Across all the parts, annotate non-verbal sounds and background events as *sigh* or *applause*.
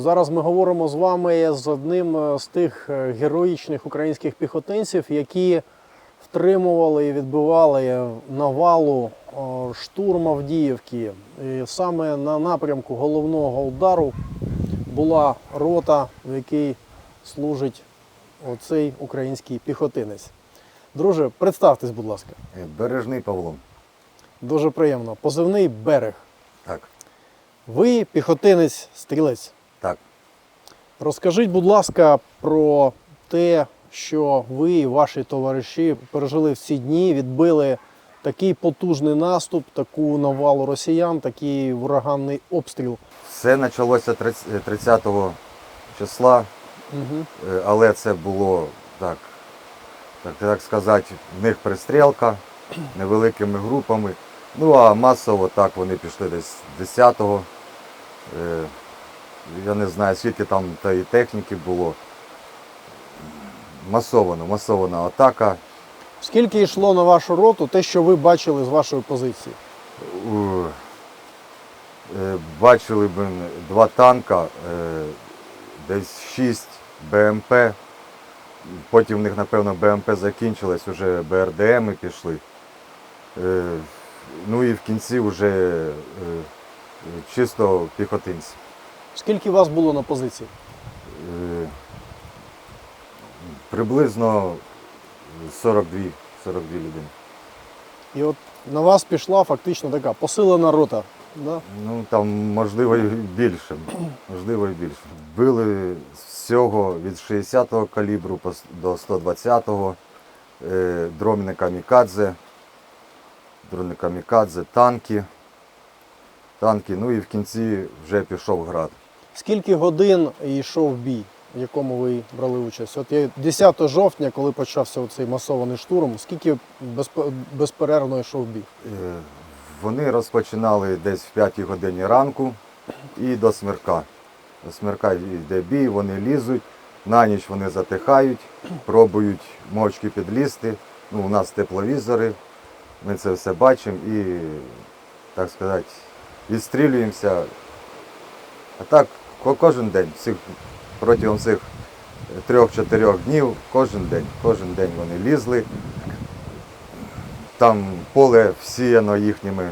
Зараз ми говоримо з вами з одним е, з тих е, героїчних українських піхотинців, які втримували і відбивали навалу о, штурм Авдіївки. І саме на напрямку головного удару була рота, в якій служить оцей український піхотинець. Друже, представтесь, будь ласка. Е, Бережний Павло. Дуже приємно. Позивний берег. Так, Ви піхотинець, стрілець. так. Розкажіть, будь ласка, про те, що ви і ваші товариші пережили в ці дні, відбили такий потужний наступ, таку навалу росіян, такий ураганний обстріл. Все почалося 30 30 числа, Угу. е, але це було так, так, так сказати, в них пристрілка *clears throat* невеликими групами. Ну а масово так вони пішли десь 10-го. Я не знаю, скільки там тієї техніки було. Масовано, масована атака. Скільки йшло на вашу роту, те, що ви бачили з вашої позиції? У- е, Бачили б два танка, е, десь 6 БМП. Потім в них, напевно, БМП закінчилось, вже БРДМи пішли. Е, Ну і в кінці вже е, чисто піхотинці. Скільки вас було на позиції? Е, Приблизно 42, 42 людини. І от на вас пішла фактично така посилена рота. Да? Ну там можливо і більше. Можливо і більше. Били всього від 60-го калібру до 120-го, е, дрони камікадзе, дрони камікадзе, танки. Танки, ну і в кінці вже пішов град. Скільки годин йшов бій, в якому ви брали участь? От є 10 жовтня, коли почався цей масований штурм, скільки безперервно йшов бій? Е, Вони розпочинали десь в 5 годині ранку і до смерка. До смерка йде бій, вони лізуть, на ніч вони затихають, пробують мовчки підлізти. Ну, у нас тепловізори, ми це все бачимо і, так сказати, відстрілюємося. А так кожен день, всіх, протягом цих трьох-чотирьох днів, кожен день, кожен день вони лізли. Там поле всіяно їхніми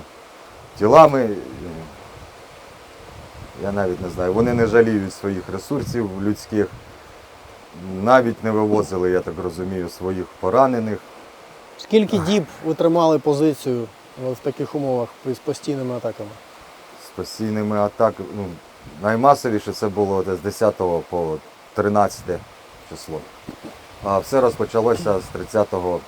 тілами. Я навіть не знаю. Вони не жаліють своїх ресурсів людських. Навіть не вивозили, я так розумію, своїх поранених. Скільки діб ви тримали позицію в таких умовах з постійними атаками? Постійними атаками. Ну, наймасовіше це було з 10 по 13 число. А все розпочалося з 30-го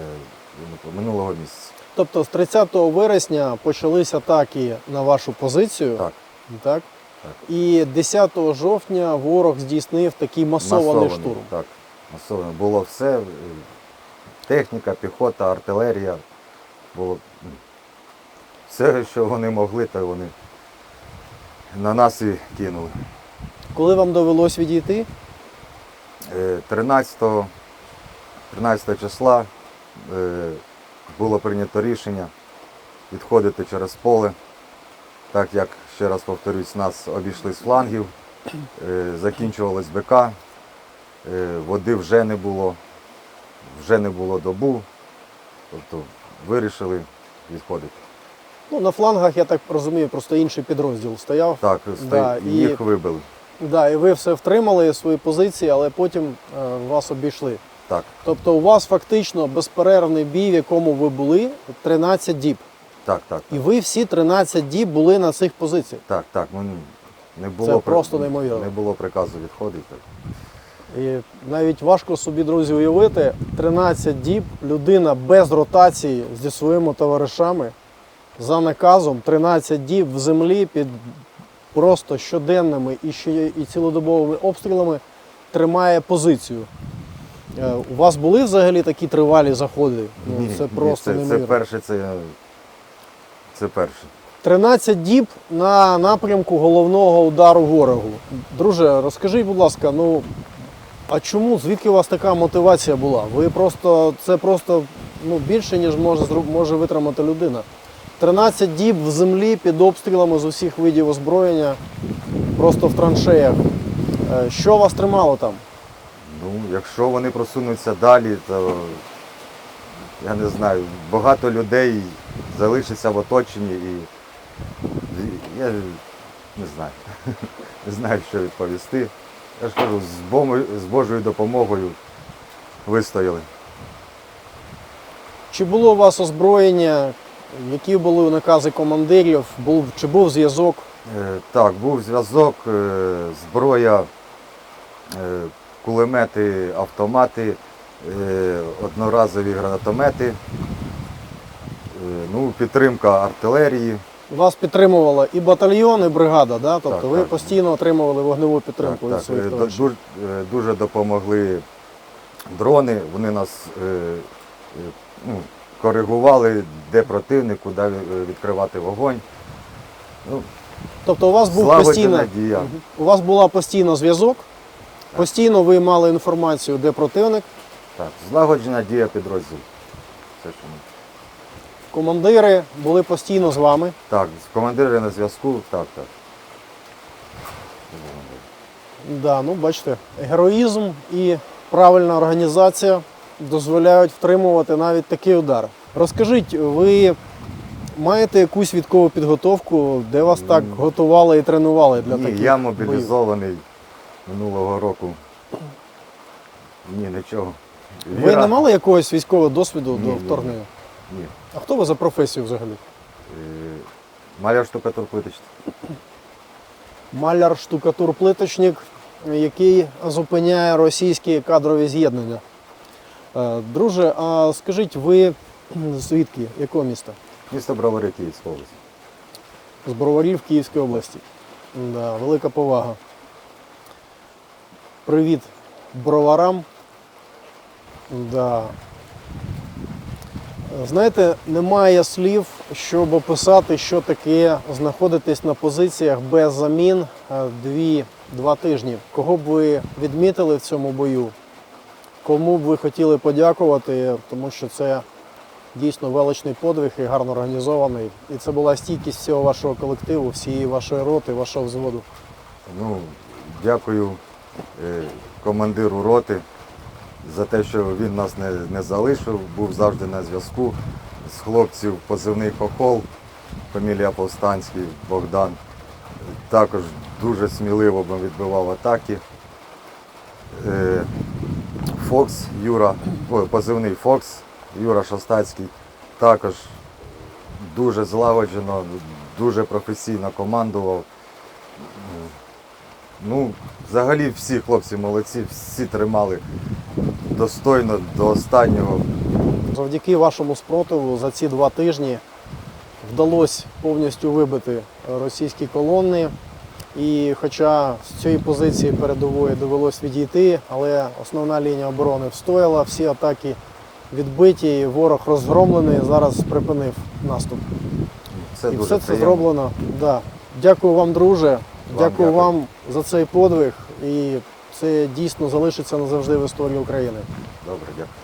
е, минулого місяця. Тобто з 30 вересня почались атаки на вашу позицію. Так. Так? Так. І 10 жовтня ворог здійснив такий масований штурм. Так, масований. Було все. е, Техніка, піхота, артилерія. Було все, що вони могли, то вони на нас і кинули. Коли вам довелось відійти? Е, 13, 13 числа е, було прийнято рішення відходити через поле, так як, ще раз повторюсь, нас обійшли з флангів, е, закінчувалось БК, води вже не було, вже не було добу, тобто вирішили відходити. Ну, на флангах, я так розумію, просто інший підрозділ стояв. Так, Да, і- їх вибили. Да, і ви все втримали свої позиції, але потім е, вас обійшли. Так, Тобто у вас фактично безперервний бій, в якому ви були 13 діб. так, так, І ви всі 13 діб були на цих позиціях. так, так. Ну, не було Це при- просто неймовірно. Не було приказу відходити. І навіть важко собі, друзі, уявити, 13 діб людина без ротації зі своїми товаришами за наказом 13 діб в землі під просто щоденними і, ще, і цілодобовими обстрілами тримає позицію. Е, У вас були взагалі такі тривалі заходи? Ну, Ні, це ні, просто це, це перше, це, це перше. 13 діб на напрямку головного удару ворогу. Друже, розкажіть, будь ласка, ну а чому? Звідки у вас така мотивація була? Ви просто це просто ну, більше, ніж може, може витримати людина. 13 діб в землі під обстрілами з усіх видів озброєння. просто в траншеях. Е, Що вас тримало там? Ну, якщо вони просунуться далі, то я не знаю, багато людей залишиться в оточенні і я не знаю. *laughs* Не знаю, що відповісти. Я ж кажу, з, Бому- з Божою допомогою вистояли. Чи було у вас озброєння? Які були накази командирів? Був, чи був зв'язок? Е, Так, був зв'язок, е, зброя, е, кулемети, автомати, одноразові гранатомети, ну, підтримка артилерії. Вас підтримувала і батальйон, і бригада, да? тобто Так, ви так. постійно отримували вогневу підтримку Так, від своїх товаришів. дуже, дуже допомогли дрони, вони нас ну, коригували, де противник, куди е, відкривати вогонь. Ну, Тобто у вас був постійно. У вас була постійно зв'язок, постійно ви мали інформацію, де противник, так, злагоджена дія підрозділу. Все, що ми. командири були постійно з вами. Так, командири на зв'язку, так, так. Да, ну бачите, героїзм і правильна організація дозволяють втримувати навіть такий удар. Розкажіть, ви маєте якусь військову підготовку, де вас так готували і тренували для Ні, таких я мобілізований минулого року. Ні, нічого. Ви Віра- не мали якогось військового досвіду Ні, до ні, вторгнення? Ні. А хто ви за професію взагалі? Е, Маляр штукатур плиточний. Маляр, штукатур, плиточник, який зупиняє російські кадрові з'єднання. Е, Друже, а скажіть, ви звідки, якого міста? Місто Бровари, Київська область. З Броварів Київської області. Да, велика повага. Привіт броварам. Да. Знаєте, немає слів, щоб описати, що таке знаходитись на позиціях без замін е, дві, два тижні. Кого б ви відмітили в цьому бою? Кому б ви хотіли подякувати, тому що це дійсно величний подвиг і гарно організований. І це була стійкість всього вашого колективу, всієї вашої роти, вашого взводу. Ну, дякую е, командиру роти за те, що він нас не, не залишив, був завжди на зв'язку. З хлопців позивний Хохол, фамілія Повстанський, Богдан. Також дуже сміливо відбивав атаки. Е, Фокс Юра, позивний Фокс, Юра Шостацький, також дуже злагоджено, дуже професійно командував. Ну, взагалі всі хлопці молодці, всі тримали достойно до останнього. Завдяки вашому спротиву за ці два тижні вдалося повністю вибити російські колони. І хоча з цієї позиції передової довелось відійти, але основна лінія оборони встояла, всі атаки відбиті, і ворог розгромлений, зараз припинив наступ. Це і дуже все це приємно. зроблено. Да. Дякую вам, друже. дякую дякую. вам за цей подвиг. І це дійсно залишиться назавжди в історії України. Добре, дякую.